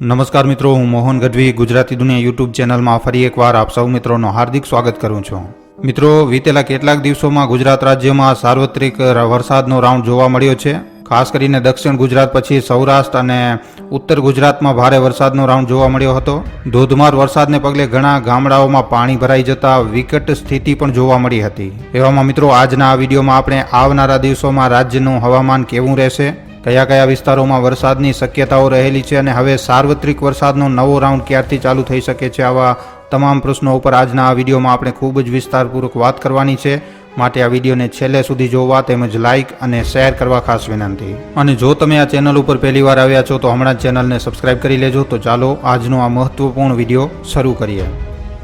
નમસ્કાર મિત્રો, હું મોહન ગઢવી, ગુજરાતી દુનિયા યુટ્યુબ ચેનલમાં ફરી એકવાર આપ સૌ મિત્રોનો હાર્દિક સ્વાગત કરું છું. મિત્રો, વીતેલા કેટલાક દિવસોમાં ગુજરાત રાજ્યમાં સાર્વત્રિક વરસાદનો રાઉન્ડ જોવા મળ્યો છે. ખાસ કરીને દક્ષિણ ગુજરાત પછી સૌરાષ્ટ્ર અને ઉત્તર ગુજરાતમાં ભારે વરસાદનો રાઉન્ડ જોવા મળ્યો હતો. ધોધમાર વરસાદને પગલે ઘણા ગામડાઓમાં પાણી ભરાઈ જતા વિકટ સ્થિતિ પણ જોવા મળી હતી. એવામાં મિત્રો, આજના આ વિડીયોમાં આપણે આવનારા દિવસોમાં રાજ્યનું હવામાન કેવું રહેશે? કયા કયા વિસ્તારોમાં વરસાદની શક્યતાઓ રહેલી છે અને હવે સાર્વત્રિક વરસાદનો નવો રાઉન્ડ ક્યારથી ચાલુ થઈ શકે છે આવા તમામ પ્રશ્નો ઉપર આજના આ વિડીયોમાં આપણે ખૂબ જ વિસ્તારપૂર્વક વાત કરવાની છે. માટે આ વિડીયોને છેલ્લે સુધી જોવા તેમજ લાઇક અને શેર કરવા ખાસ વિનંતી. અને જો તમે આ ચેનલ ઉપર પહેલીવાર આવ્યા છો તો હમણાં જ ચેનલને સબસ્ક્રાઇબ કરી લેજો તો ચાલો આજનો આ મહત્વપૂર્ણ વીડિયો શરૂ કરીએ.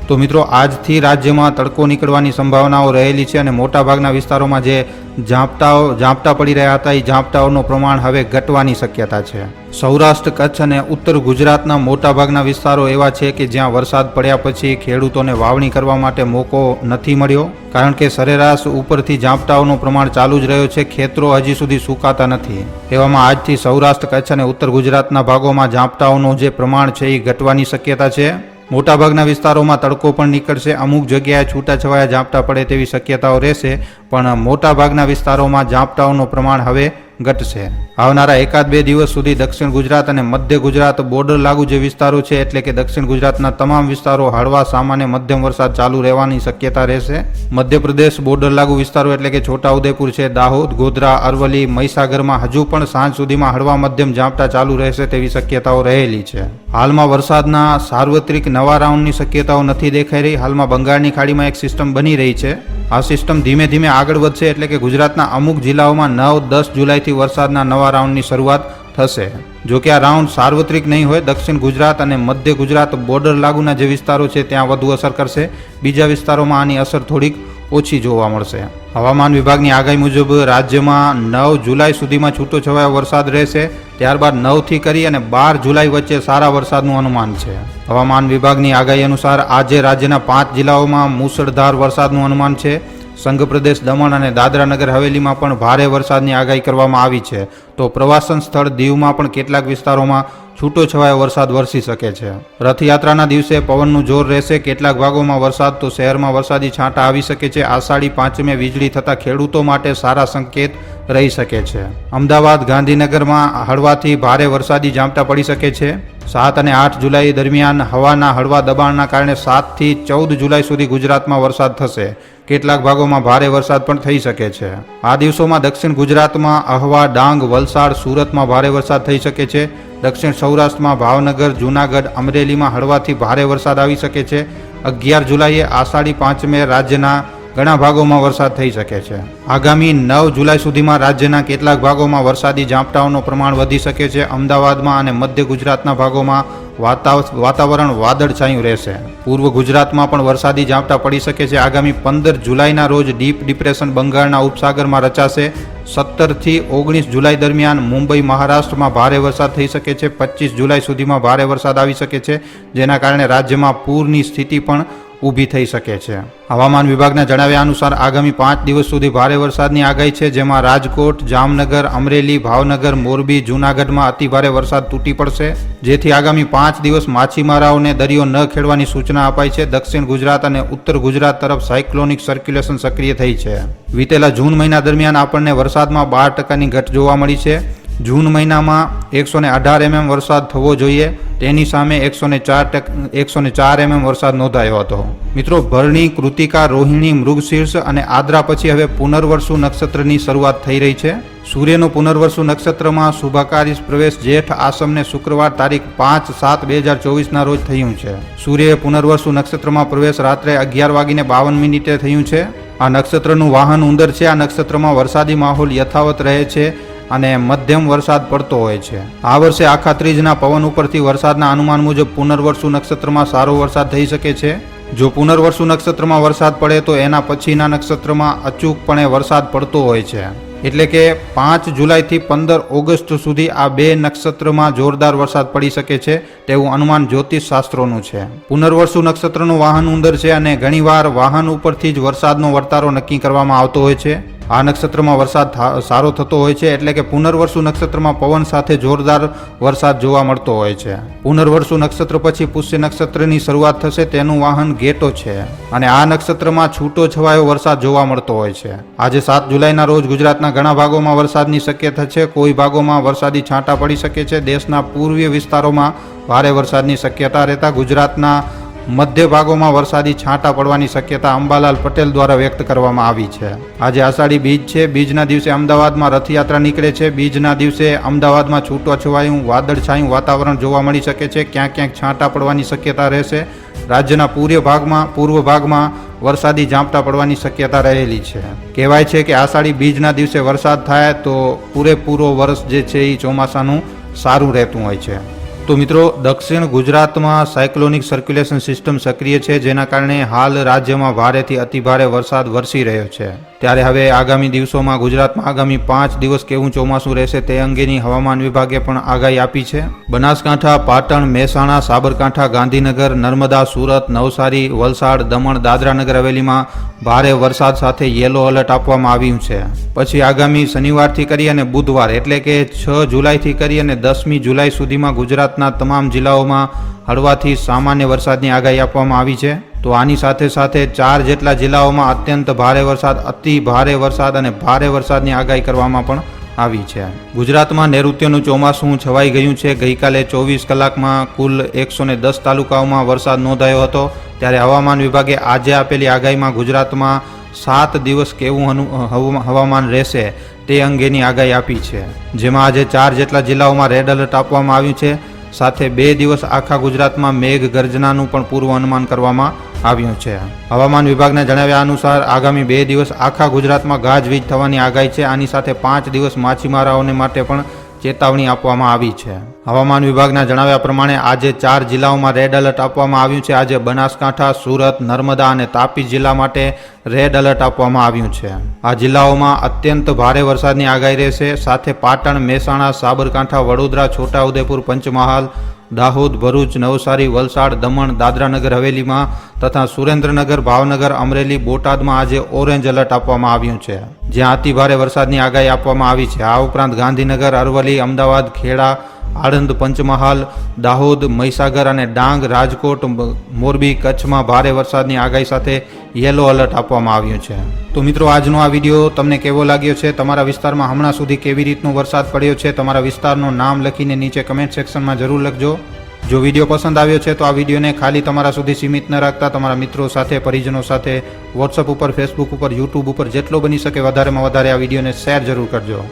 તો મિત્રો, આજથી રાજ્યમાં તડકો નીકળવાની સંભાવનાઓ રહેલી છે અને મોટાભાગના વિસ્તારોમાં જે ઝાપટાઓ ઝાપટા પડી રહ્યા હતા. એ ઝાપટાઓનું પ્રમાણ હવે ઘટવાની શક્યતા છે. સૌરાષ્ટ્ર, કચ્છ અને ઉત્તર ગુજરાતના મોટાભાગના વિસ્તારો એવા છે કે જ્યાં વરસાદ પડ્યા પછી ખેડૂતોને વાવણી કરવા માટે મોકો નથી મળ્યો. કારણ કે સરેરાશ ઉપરથી ઝાપટાઓનું પ્રમાણ ચાલુ જ રહ્યો છે. ખેતરો હજી સુધી સુકાતા નથી. એવામાં આજથી સૌરાષ્ટ્ર, કચ્છ અને ઉત્તર ગુજરાતના ભાગોમાં ઝાપટાઓનું જે પ્રમાણ છે એ ઘટવાની શક્યતા છે. મોટાભાગના વિસ્તારોમાં તડકો પણ નીકળશે. અમુક જગ્યાએ છૂટાછવાયા ઝાપટા પડે તેવી શક્યતાઓ રહેશે. પણ મોટાભાગના વિસ્તારોમાં ઝાપટાઓનું પ્રમાણ હવે ઘટશે આવનારા એકાદ બે દિવસ સુધી દક્ષિણ ગુજરાત અને મધ્ય ગુજરાત બોર્ડર લાગુ જે વિસ્તારો છે, એટલે કે દક્ષિણ ગુજરાતના તમામ વિસ્તારો હળવા, સામાન્ય, મધ્યમ વરસાદ ચાલુ રહેવાની શક્યતા રહેશે. મધ્યપ્રદેશ બોર્ડર લાગુ વિસ્તારો એટલે કે છોટાઉદેપુર છે, દાહોદ, ગોધરા અરવલી મહીસાગરમાં હજુ પણ સાંજ સુધીમાં હળવા, મધ્યમ ઝાપટા ચાલુ રહેશે તેવી શક્યતાઓ રહેલી છે. હાલમાં વરસાદના સાર્વત્રિક નવા રાઉન્ડની શક્યતાઓ નથી દેખાઈ રહી. હાલમાં બંગાળની ખાડીમાં એક સિસ્ટમ બની રહી છે. આ સિસ્ટમ ધીમે ધીમે આગળ વધશે એટલે કે ગુજરાતના અમુક જિલ્લાઓમાં નવ, દસ જુલાઈથી વરસાદના નવા રાઉન્ડની શરૂઆત થશે. જો કે આ રાઉન્ડ સાર્વત્રિક નહીં હોય, દક્ષિણ ગુજરાત અને મધ્ય ગુજરાત બોર્ડર લાગુના જે વિસ્તારો છે ત્યાં વધુ અસર કરશે. બીજા વિસ્તારોમાં આની અસર થોડીક ઓછી જોવા મળશે. હવામાન વિભાગની આગાહી મુજબ રાજ્યમાં નવ જુલાઈ સુધીમાં છૂટો છવાયો વરસાદ રહેશે. ત્યારબાદ નવથી કરી અને બાર જુલાઈ વચ્ચે સારા વરસાદનું અનુમાન છે. હવામાન વિભાગની આગાહી અનુસાર આજે રાજ્યના પાંચ જિલ્લાઓમાં મુસળધાર વરસાદનું અનુમાન છે. સંઘ પ્રદેશ દમણ અને દાદરા નગર હવેલીમાં પણ ભારે વરસાદની આગાહી કરવામાં આવી છે. તો પ્રવાસન સ્થળ દીવમાં પણ કેટલાક વિસ્તારોમાં છૂટો છવાયો વરસાદ વરસી શકે છે. રથયાત્રાના દિવસે પવનનું જોર રહેશે. કેટલાક ભાગોમાં વરસાદ તો શહેરમાં વરસાદી છાંટા આવી શકે છે. આષાઢી પાંચમે વીજળી થતા ખેડૂતો માટે સારા સંકેત રહી શકે છે. અમદાવાદ ગાંધીનગરમાં હળવાથી ભારે વરસાદી ઝાપટા પડી શકે છે. સાત અને આઠ જુલાઈ દરમિયાન હવાના હળવા દબાણના કારણે સાતથી ચૌદ જુલાઈ સુધી ગુજરાતમાં વરસાદ થશે. કેટલાક ભાગોમાં ભારે વરસાદ પણ થઈ શકે છે. આ દિવસોમાં દક્ષિણ ગુજરાતમાં અહવા ડાંગ, વલસાડ, સુરતમાં ભારે વરસાદ થઈ શકે છે. દક્ષિણ સૌરાષ્ટ્રમાં ભાવનગર, જૂનાગઢ, અમરેલીમાં હળવાથી ભારે વરસાદ આવી શકે છે. અગિયાર જુલાઈએ આષાઢી પાંચમે રાજ્યના ઘણા ભાગોમાં વરસાદ થઈ શકે છે. આગામી નવ જુલાઈ સુધીમાં રાજ્યના કેટલાક ભાગોમાં વરસાદી ઝાપટાઓનું પ્રમાણ વધી શકે છે. અમદાવાદમાં અને મધ્ય ગુજરાતના ભાગોમાં વાતાવરણ વાદળછાયું રહેશે. પૂર્વ ગુજરાતમાં પણ વરસાદી ઝાપટા પડી શકે છે. આગામી પંદર જુલાઈના રોજ ડીપ ડિપ્રેશન બંગાળના ઉપસાગરમાં રચાશે. સત્તરથી ઓગણીસ જુલાઈ દરમિયાન મુંબઈ, મહારાષ્ટ્રમાં ભારે વરસાદ થઈ શકે છે. પચીસ જુલાઈ સુધીમાં ભારે વરસાદ આવી શકે છે. જેના કારણે રાજ્યમાં પૂરની સ્થિતિ પણ ઊભી થઈ શકે છે. હવામાન વિભાગના જણાવ્યા અનુસાર આગામી પાંચ દિવસ સુધી ભારે વરસાદની આગાહી છે, જેમાં રાજકોટ, જામનગર, અમરેલી, ભાવનગર, મોરબી, જૂનાગઢમાં અતિભારે વરસાદ તૂટી પડશે. જેથી આગામી પાંચ દિવસ માછીમારાઓને દરિયો ન ખેડવાની સૂચના અપાઈ છે. દક્ષિણ ગુજરાત અને ઉત્તર ગુજરાત તરફ સાયક્લોનિક સર્ક્યુલેશન સક્રિય થઈ છે. વીતેલા જૂન મહિના દરમિયાન આપણને વરસાદમાં બાર ટકાની ઘટ જોવા મળી છે. જૂન મહિનામાં એકસો ને અઢાર એમએમ વરસાદ થવો જોઈએ. તેની સામે એકસો ને ચાર ટક, એકસો ને ચાર એમએમ વરસાદ નોંધાયો હતો. મિત્રો, ભરણી, કૃતિકા, રોહિણી, મૃગશીર્ષ અને આદ્રા પછી હવે પુનર્વસુ નક્ષત્રની શરૂઆત થઈ રહી છે. સૂર્યનો પુનર્વસુ નક્ષત્રમાં શુભાકારી પ્રવેશ જેઠ આસમને શુક્રવાર તારીખ પાંચ સાત બે હજાર ચોવીસના રોજ થયું છે. સૂર્યએ પુનર્વસુ નક્ષત્રમાં પ્રવેશ રાત્રે અગિયાર વાગીને બાવન મિનિટે થયું છે. આ નક્ષત્રનું વાહન ઉંદર છે. આ નક્ષત્રમાં વરસાદી માહોલ યથાવત રહે છે. અને મધ્યમ વરસાદ પડતો હોય છે. આ વર્ષે આખા ત્રીજના પવન ઉપરથી વરસાદના અનુમાન મુજબ પુનર્વસુ નક્ષત્રમાં સારો વરસાદ થઈ શકે છે. જો પુનર્વસુ નક્ષત્રમાં વરસાદ પડે તો એના પછીના નક્ષત્રમાં અચૂકપણે વરસાદ પડતો હોય છે. એટલે કે પાંચ જુલાઈથી પંદર ઓગસ્ટ સુધી આ બે નક્ષત્રમાં જોરદાર વરસાદ પડી શકે છે તેવું અનુમાન જ્યોતિષ શાસ્ત્રોનું છે. પુનર્વસુ નક્ષત્રનું વાહન ઉંદર છે અને ઘણીવાર વાહન ઉપરથી જ વરસાદનો વર્તારો નક્કી કરવામાં આવતો હોય છે. આ નક્ષત્રમાં વરસાદ સારો થતો હોય છે એટલે કે પુનર્વસુ નક્ષત્રમાં પવન સાથે જોરદાર વરસાદ જોવા મળતો હોય છે. પુનર્વસુ નક્ષત્ર પછી પુષ્ય નક્ષત્રની શરૂઆત થશે તેનું વાહન ગેટો છે અને આ નક્ષત્રમાં છૂટો છવાયો વરસાદ જોવા મળતો હોય છે. આજે સાત જુલાઈના રોજ ગુજરાતના ઘણા ભાગોમાં વરસાદની શક્યતા છે. કોઈ ભાગોમાં વરસાદી છાંટા પડી શકે છે. દેશના પૂર્વીય વિસ્તારોમાં ભારે વરસાદની શક્યતા રહેતા ગુજરાતના મધ્ય ભાગોમાં વરસાદી છાંટા પડવાની શક્યતા અંબાલાલ પટેલ દ્વારા વ્યક્ત કરવામાં આવી છે. આજે આષાઢી બીજ છે. બીજના દિવસે અમદાવાદમાં રથયાત્રા નીકળે છે. બીજના દિવસે અમદાવાદમાં છૂટોછવાયું, વાદળછાયું વાતાવરણ જોવા મળી શકે છે. ક્યાંક ક્યાંક છાંટા પડવાની શક્યતા રહેશે. રાજ્યના પૂર્વ ભાગમાં પૂર્વ ભાગમાં વરસાદી ઝાંપટા પડવાની શક્યતા રહેલી છે. કહેવાય છે કે આષાઢી બીજના દિવસે વરસાદ થાય તો પૂરેપૂરો વર્ષ જે છે એ ચોમાસાનું સારું રહેતું હોય છે. તો મિત્રો, દક્ષિણ ગુજરાતમાં સાયક્લોનિક સર્ક્યુલેશન સિસ્ટમ સક્રિય છે, જેના કારણે હાલ રાજ્યમાં ભારેથી અતિભારે વરસાદ વરસી રહ્યો છે. ત્યારે હવે આગામી દિવસોમાં ગુજરાતમાં આગામી પાંચ દિવસ કેવું ચોમાસું રહેશે તે અંગેની હવામાન વિભાગે પણ આગાહી આપી છે. બનાસકાંઠા, પાટણ, મહેસાણા, સાબરકાંઠા, ગાંધીનગર, નર્મદા, સુરત, નવસારી, વલસાડ, દમણ, દાદરાનગર હવેલીમાં ભારે વરસાદ સાથે યેલો એલર્ટ આપવામાં આવ્યું છે. પછી આગામી શનિવારથી કરી અને બુધવાર, એટલે કે છ જુલાઈથી કરી અને દસમી જુલાઈ સુધીમાં ગુજરાતના તમામ જિલ્લાઓમાં હળવાથી સામાન્ય વરસાદની આગાહી આપવામાં આવી છે. તો આની સાથે સાથે ચાર જેટલા જિલ્લાઓમાં અત્યંત ભારે વરસાદ, અતિ ભારે વરસાદ અને ભારે વરસાદની આગાહી કરવામાં પણ આવી છે. ગુજરાતમાં નૈઋત્યનું ચોમાસું છવાઈ ગયું છે. ગઈકાલે ચોવીસ કલાકમાં કુલ એકસો દસ તાલુકાઓમાં વરસાદ નોંધાયો હતો. ત્યારે હવામાન વિભાગે આજે આપેલી આગાહીમાં ગુજરાતમાં સાત દિવસ કેવું હવા- હવામાન રહેશે તે અંગેની આગાહી આપી છે. જેમાં આજે ચાર જેટલા જિલ્લાઓમાં રેડ એલર્ટ આપવામાં આવ્યું છે. સાથે બે દિવસ આખા ગુજરાતમાં મેઘ ગર્જનાનું પણ પૂર્વ અનુમાન કરવામાં આવ્યું છે. હવામાન વિભાગના જણાવ્યા અનુસાર, આગામી બે દિવસ આખા ગુજરાતમાં ગાજવીજ થવાની આગાહી છે. આની સાથે પાંચ દિવસ માછીમારાઓને માટે પણ ચેતવણી આપવામાં આવી છે. હવામાન વિભાગના જણાવ્યા પ્રમાણે આજે ચાર જિલ્લાઓમાં રેડ એલર્ટ આપવામાં આવ્યું છે. આજે બનાસકાંઠા, સુરત, નર્મદા અને તાપી જિલ્લા માટે રેડ એલર્ટ આપવામાં આવ્યું છે. આ જિલ્લાઓમાં અત્યંત ભારે વરસાદની આગાહી રહેશે. સાથે પાટણ, મહેસાણા, સાબરકાંઠા, વડોદરા, છોટાઉદેપુર, પંચમહાલ, દાહોદ, ભરૂચ, નવસારી, વલસાડ, દમણ, દાદરાનગર, હવેલીમાં તથા સુરેન્દ્રનગર, ભાવનગર, અમરેલી, બોટાદમાં આજે ઓરેન્જ એલર્ટ આપવામાં આવ્યું છે. જ્યાં અતિભારે વરસાદની આગાહી આપવામાં આવી છે. આ ઉપરાંત ગાંધીનગર અરવલી અમદાવાદ, ખેડા, આણંદ, પંચમહાલ, દાહોદ, મહીસાગર અને ડાંગ, રાજકોટ મોરબી, કચ્છમાં ભારે વરસાદની આગાહી સાથે યેલો એલર્ટ આપવામાં આવ્યું છે. તો મિત્રો, આજનો આ વીડિયો તમને કેવો લાગ્યો છે? તમારા વિસ્તારમાં હમણાં સુધી કેવી રીતનો વરસાદ પડ્યો છે? તમારા વિસ્તારનું નામ લખીને નીચે કમેન્ટ સેક્શનમાં જરૂર લખજો. જો વીડિયો પસંદ આવ્યો છે, તો આ વિડીયોને ખાલી તમારા સુધી સીમિત ન રાખતા તમારા મિત્રો સાથે, પરિજનો સાથે વોટ્સઅપ ઉપર ફેસબુક ઉપર યુટ્યુબ ઉપર જેટલો બની શકે વધારેમાં વધારે આ વિડીયોને શેર જરૂર કરજો.